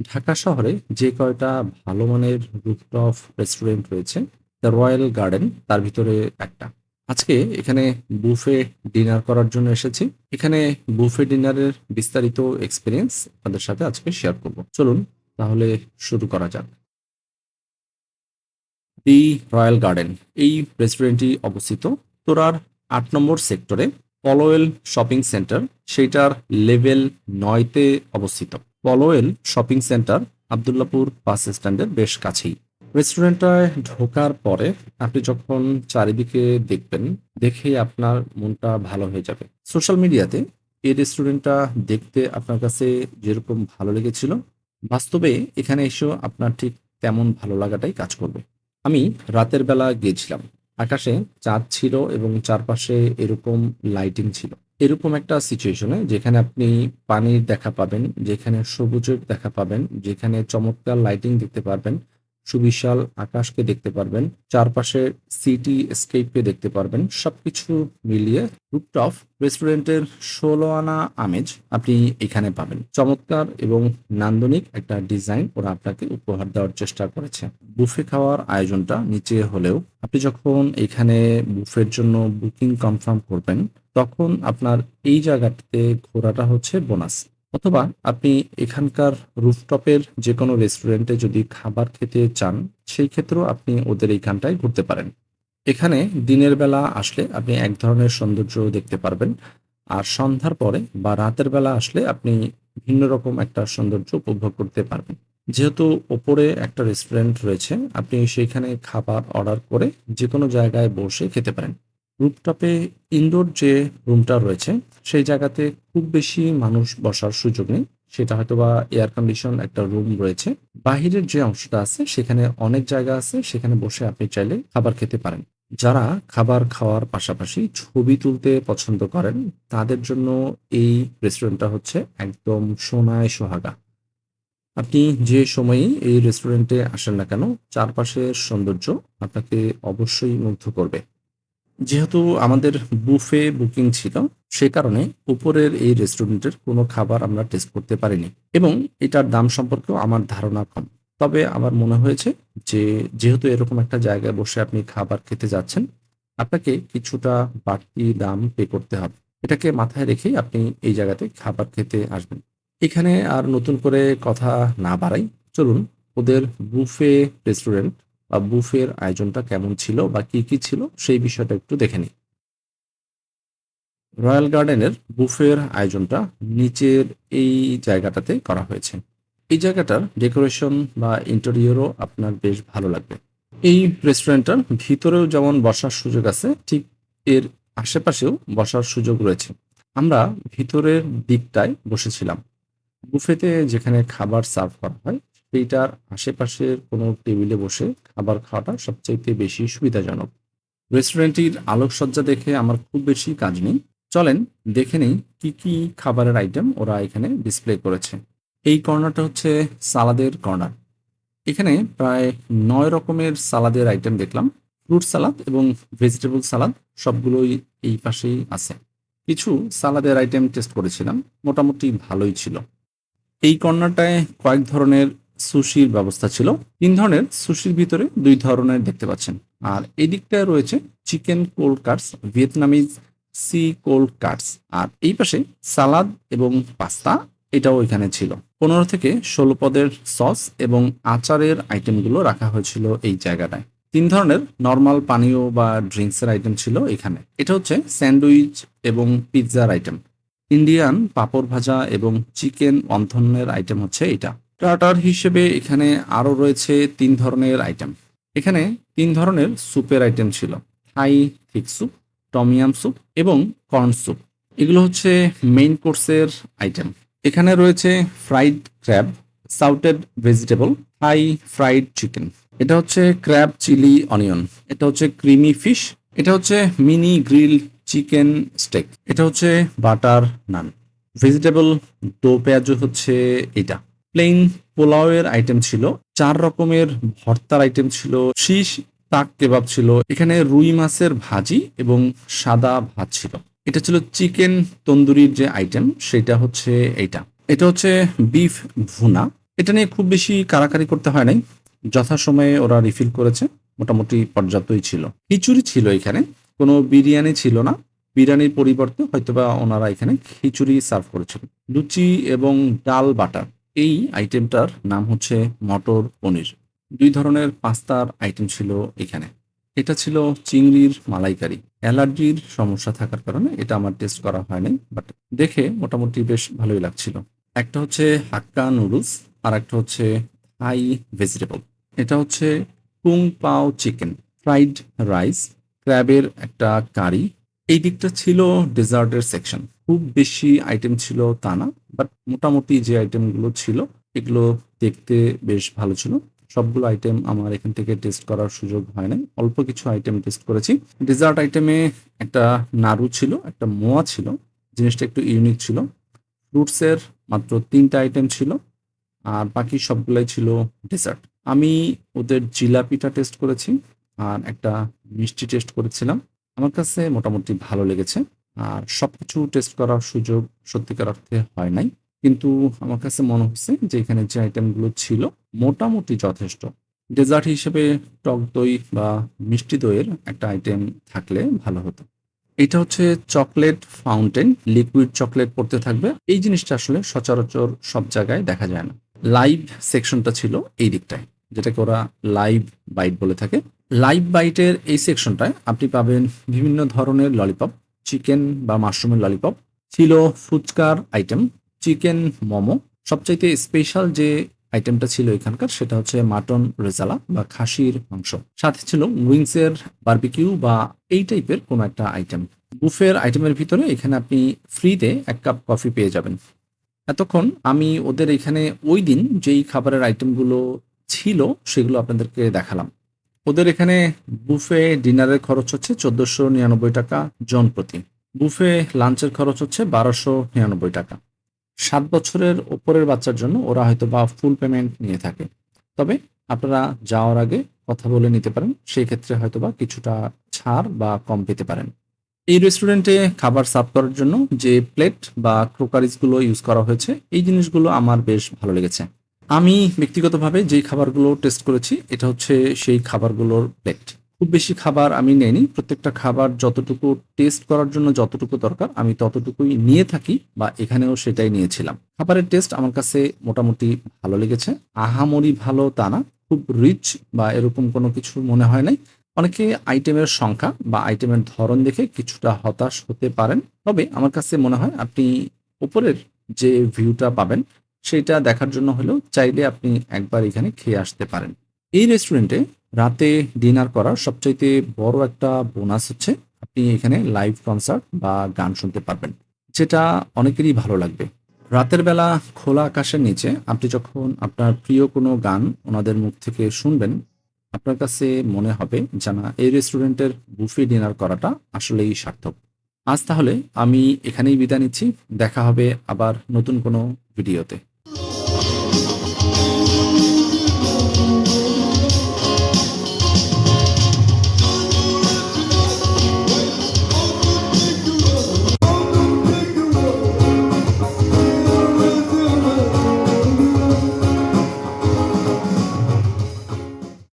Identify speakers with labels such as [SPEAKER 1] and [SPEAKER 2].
[SPEAKER 1] ঢাকা শহরে যে কয়টা ভালো মানের রুফটপ রেস্টুরেন্ট রয়েছে দ্য রয়্যাল গার্ডেন তার ভিতরে একটা। আজকে এখানে বুফে ডিনার করার জন্য এসেছি। এখানে বুফে ডিনারের বিস্তারিত এক্সপিরিয়েন্স আপনাদের সাথে আজকে শেয়ার করব। চলুন তাহলে শুরু করা যাক। দি রয়্যাল গার্ডেন এই রেস্টুরেন্টটি অবস্থিত তোরার আট নম্বর সেক্টরে পলোয়েল শপিং সেন্টার সেইটার লেভেল নয়তে অবস্থিত। Polwel shopping centre Abdullahpur bus স্ট্যান্ডের বেশ কাছেই। রেস্টুরেন্টটায় ঢোকার পরে আপনি যখন চারিদিকে দেখবেন, দেখেই আপনার মনটা ভালো হয়ে যাবে। সোশ্যাল মিডিয়াতে এই রেস্টুরেন্টটা দেখতে আপনার কাছে যেরকম ভালো লেগেছিল, বাস্তবে এখানে এসেও আপনার ঠিক তেমন ভালো লাগাটাই কাজ করবে। আমি রাতের বেলা গিয়েছিলাম আকাশে চাঁদ ছিল এবং চারপাশে এরকম লাইটিং ছিল। এরকম একটা সিচুয়েশনে যেখানে আপনি পানির দেখা পাবেন, যেখানে সবুজের দেখা পাবেন, যেখানে চমৎকার লাইটিং দেখতে পারবেন, সুবিশাল আকাশকে দেখতে পারবেন, চারপাশে সিটি স্কেপকে দেখতে পারবেন, সবকিছু মিলিয়ে রুপটপ রেস্টুরেন্টের ষোলো আনা আমেজ আপনি এখানে পাবেন। চমৎকার এবং নান্দনিক একটা ডিজাইন ওরা আপনাকে উপহার দেওয়ার চেষ্টা করেছে। বুফে খাওয়ার আয়োজনটা নিচে হলেও আপনি যখন এখানে বুফের জন্য বুকিং কনফার্ম করবেন তখন আপনার এই জায়গাটাতে ঘোরাটা হচ্ছে বোনাস। অথবা আপনি এখানকার রুফটপের যে কোনো রেস্টুরেন্টে যদি খাবার খেতে চান, সেই ক্ষেত্রেও আপনি ওদের এইখানটায় ঘুরতে পারেন। এখানে দিনের বেলা আসলে আপনি এক ধরনের সৌন্দর্য দেখতে পারবেন। আর সন্ধ্যার পরে বা রাতের বেলা আসলে আপনি ভিন্ন রকম একটা সৌন্দর্য উপভোগ করতে পারবেন। যেহেতু ওপরে একটা রেস্টুরেন্ট রয়েছে, আপনি সেইখানে খাবার অর্ডার করে যে কোনো জায়গায় বসে খেতে পারেন। রুপটপে ইনডোর যে রুমটা রয়েছে, সেই জায়গাতে খুব বেশি মানুষ বসার সুযোগ নেই। সেটা হয়তো বা এয়ার কন্ডিশন একটা রুম রয়েছে। বাহিরের যে অংশটা আছে, সেখানে অনেক জায়গা আছে, সেখানে বসে আপনি চাইলে খাবার খেতে পারেন। যারা খাবার খাওয়ার পাশাপাশি ছবি তুলতে পছন্দ করেন, তাদের জন্য এই রেস্টুরেন্টটা হচ্ছে একদম সোনায় সোহাগা। আপনি যে সময়ই এই রেস্টুরেন্টে আসেন না কেন, চারপাশের সৌন্দর্য আপনাকে অবশ্যই মুগ্ধ করবে। যেহেতু আমাদের বুফে বুকিং ছিল, সে কারণে উপরের এই রেস্টুরেন্টের কোনো খাবার আমরা টেস্ট করতে পারিনি এবং এটার দাম সম্পর্কেও আমার ধারণা কম। তবে আমার মনে হয়েছে যে, যেহেতু এরকম একটা জায়গায় বসে আপনি খাবার খেতে যাচ্ছেন, আপনাকে কিছুটা বাড়তি দাম পে করতে হবে। এটাকে মাথায় রেখেই আপনি এই জায়গাতে খাবার খেতে আসবেন। এখানে আর নতুন করে কথা না বাড়াই, চলুন ওদের বুফে রেস্টুরেন্ট বা বুফের আয়োজনটা কেমন ছিল বা কি কি ছিল সেই বিষয়টা একটু দেখে নিই। রয়্যাল গার্ডেনের বুফের আয়োজনটা নিচের এই জায়গাটাতে করা হয়েছে। এই জায়গাটার ডেকোরেশন বা ইন্টেরিয়রও আপনার বেশ ভালো লাগবে। এই রেস্টুরেন্টটার ভিতরেও যেমন বসার সুযোগ আছে, ঠিক এর আশেপাশেও বসার সুযোগ রয়েছে। আমরা ভিতরের দিকটায় বসেছিলাম। বুফেতে যেখানে খাবার সার্ভ করা হয় সেইটার আশেপাশের কোনো টেবিলে বসে খাবার খাওয়াটা সবচাইতে বেশি সুবিধাজনক। রেস্টুরেন্টটির আলোকসজ্জা দেখে আমার খুব বেশি কাজ নেই। চলেন দেখে নেই কি কি খাবারের আইটেম ওরা এখানে ডিসপ্লে করেছে। এই কর্নারটা হচ্ছে সালাদের কর্নার। এখানে প্রায় নয় রকমের সালাদের আইটেম দেখলাম। ফ্রুট সালাদ এবং ভেজিটেবল সালাদ সবগুলোই এই পাশেই আছে। কিছু সালাদের আইটেম টেস্ট করেছিলাম। মোটামুটি ভালোই ছিল। এই কর্নারটায় কয়েক ধরনের সুশির ব্যবস্থা ছিল। তিন ধরনের সুশির ভিতরে দুই ধরনের দেখতে পাচ্ছেন। আর এই দিকটায় রয়েছে chicken cold cuts Vietnamese sea cold cuts আর এই পাশে সালাদ এবং পাস্তা, এটাও এখানে ছিল। পনেরো থেকে ষোলো পদের সস এবং আচারের আইটেমগুলো রাখা হয়েছিল এই জায়গাটায়। তিন ধরনের নর্মাল পানীয় বা ড্রিঙ্কসের আইটেম ছিল এখানে। এটা হচ্ছে স্যান্ডউইচ এবং পিৎজার আইটেম। ইন্ডিয়ান পাপড় ভাজা এবং চিকেন অন্থনের আইটেম হচ্ছে এটা। স্টার্টার হিসেবে এখানে আরও রয়েছে তিন ধরনের আইটেম। এখানে তিন ধরনের স্যুপের আইটেম ছিল। Thai, thick soup, tom yum soup এবং কর্ন স্যুপ। এগুলো হচ্ছে মেইন কোর্সের আইটেম। এখানে রয়েছে fried crab, sauteed vegetable, Thai fried chicken. এটা হচ্ছে ক্র্যাব চিলি অনিয়ন। এটা হচ্ছে ক্রিমি ফিশ। এটা হচ্ছে মিনি গ্রিল চিকেন স্টেক। এটা হচ্ছে বাটার নান। ভেজিটেবল দো পেঁয়াজু হচ্ছে এটা। প্লেন পোলাওয়ের আইটেম ছিল, চার রকমের ভর্তার আইটেম ছিল, শীষ তাক কেবাব ছিল, এখানে রুই মাছের ভাজি এবং সাদা ভাত ছিল। এটা ছিল চিকেন তন্দুরির যে আইটেম সেটা হচ্ছে এইটা। এটা হচ্ছে বিফ ভুনা। এটা নিয়ে খুব বেশি কারাকারি করতে হয় নাই। যথাসময়ে ওরা রিফিল করেছে, মোটামুটি পর্যাপ্তই ছিল। খিচুড়ি ছিল এখানে, কোনো বিরিয়ানি ছিল না। বিরিয়ানির পরিবর্তে হয়তোবা ওনারা এখানে খিচুড়ি সার্ভ করেছিল লুচি এবং ডাল বাটার। এই আইটেমটার নাম হচ্ছে মটর পনির। দুই ধরনের পাস্তার আইটেম ছিল এখানে। এটা ছিল চিংড়ির মালাইকারি। অ্যালার্জির সমস্যা থাকার কারণে এটা আমার টেস্ট করা হয়নি বাট দেখে মোটামুটি বেশ ভালোই লাগছিল। একটা হচ্ছে হাক্কা নুডলস আর একটা হচ্ছে থাই ভেজিটেবল এটা হচ্ছে কুং পাও চিকেন ফ্রাইড রাইস ক্র্যাবের একটা কারি। এই দিকটা ছিল ডেজার্টের সেকশন খুব বেশি আইটেম ছিল তা না বাট মোটামুটি যে আইটেমগুলো ছিল, এগুলো দেখতে বেশ ভালো ছিল। সবগুলো আইটেম আমার এখান থেকে টেস্ট করার সুযোগ হয় নাই। অল্প কিছু আইটেম টেস্ট করেছি। ডেজার্ট আইটেমে একটা নাড়ু ছিল, একটা মোয়া ছিল, জিনিসটা একটু ইউনিক ছিল। ফ্রুটসের মাত্র তিনটা আইটেম ছিল, আর বাকি সবগুলাই ছিল ডেজার্ট আমি ওদের জিলাপিটা টেস্ট করেছি, আর একটা মিষ্টি টেস্ট করেছিলাম। আমার কাছে মোটামুটি ভালো লেগেছে। আর সবকিছু টেস্ট করার সুযোগ সত্যিকার অর্থে হয় নাই। কিন্তু আমার কাছে মনে হচ্ছে যে এখানে যে আইটেমগুলো ছিল মোটামুটি যথেষ্ট। ডেজার্ট হিসেবে টক দই বা মিষ্টি দইয়ের একটা আইটেম থাকলে ভালো হতো। এটা হচ্ছে চকলেট ফাউন্টেন লিকুইড চকলেট পড়তে থাকবে। এই জিনিসটা আসলে সচরাচর সব জায়গায় দেখা যায় না। লাইভ সেকশনটা ছিল এই দিকটায়, যেটাকে ওরা লাইভ বাইট বলে থাকে। লাইভ বাইটের এই সেকশনটায় আপনি পাবেন বিভিন্ন ধরনের ললিপপ চিকেন বা মাশরুমের ললিপপ ছিল ফুচকার আইটেম চিকেন মোমো। সবচাইতে স্পেশাল যে আইটেমটা ছিল এখানকার সেটা হচ্ছে মাটন রেজালা বা খাসির মাংস। সাথে ছিল উইংসের বারবিকিউ বা এই টাইপের কোনো একটা আইটেম বুফের আইটেমের ভিতরে এখানে আপনি ফ্রিতে এক কাপ কফি পেয়ে যাবেন। এতক্ষণ আমি ওদের এখানে ওই দিন যেই খাবারের আইটেমগুলো ছিল সেগুলো আপনাদেরকে দেখালাম। ওদের এখানে বুফে, ডিনারের খরচ হচ্ছে চোদ্দশো নিরানব্বই টাকা জন প্রতি। বুফে লাঞ্চের খরচ হচ্ছে বারোশো নিরানব্বই টাকা। সাত বছরের ওপরের বাচ্চার জন্য ওরা হয়তো বা ফুল পেমেন্ট নিয়ে থাকে। তবে আপনারা যাওয়ার আগে কথা বলে নিতে পারেন, সেই ক্ষেত্রে হয়তো বা কিছুটা ছাড় বা কম পেতে পারেন। এই রেস্টুরেন্টে খাবার সার্ভ করার জন্য যে প্লেট বা ক্রোকারিজগুলো ইউজ করা হয়েছে, এই জিনিসগুলো আমার বেশ ভালো লেগেছে। আমি ব্যক্তিগতভাবে যেই খাবারগুলো টেস্ট করেছি, এটা হচ্ছে সেই খাবারগুলোর প্লেট খুব বেশি খাবার আমি নেইনি। প্রত্যেকটা খাবার যতটুকু টেস্ট করার জন্য যতটুকু দরকার, আমি ততটুকুই নিয়ে থাকি বা এখানেও সেটাই নিয়েছিলাম। খাবারের টেস্ট আমার কাছে মোটামুটি ভালো লেগেছে। আহামরি ভালো তা না। খুব রিচ বা এরকম কোনো কিছু মনে হয় নাই। অনেকে আইটেমের সংখ্যা বা আইটেমের ধরন দেখে কিছুটা হতাশ হতে পারেন। তবে আমার কাছে মনে হয় আপনি উপরের যে ভিউটা পাবেন সেটা দেখার জন্য হলেও চাইলে আপনি একবার এখানে খেয়ে আসতে পারেন। এই রেস্টুরেন্টে রাতে ডিনার করার সবচাইতে বড় একটা বোনাস হচ্ছে আপনি এখানে লাইভ কনসার্ট বা গান শুনতে পারবেন। যেটা অনেকেরই ভালো লাগবে। রাতের বেলা খোলা আকাশের নিচে আপনি যখন আপনার প্রিয় কোনো গান ওনাদের মুখ থেকে শুনবেন, আপনার কাছে মনে হবে জানা এই রেস্টুরেন্টের বুফে ডিনার করাটা আসলেই সার্থক। আজ তাহলে আমি এখানেই বিদায় নিচ্ছি। দেখা হবে আবার নতুন কোনো ভিডিওতে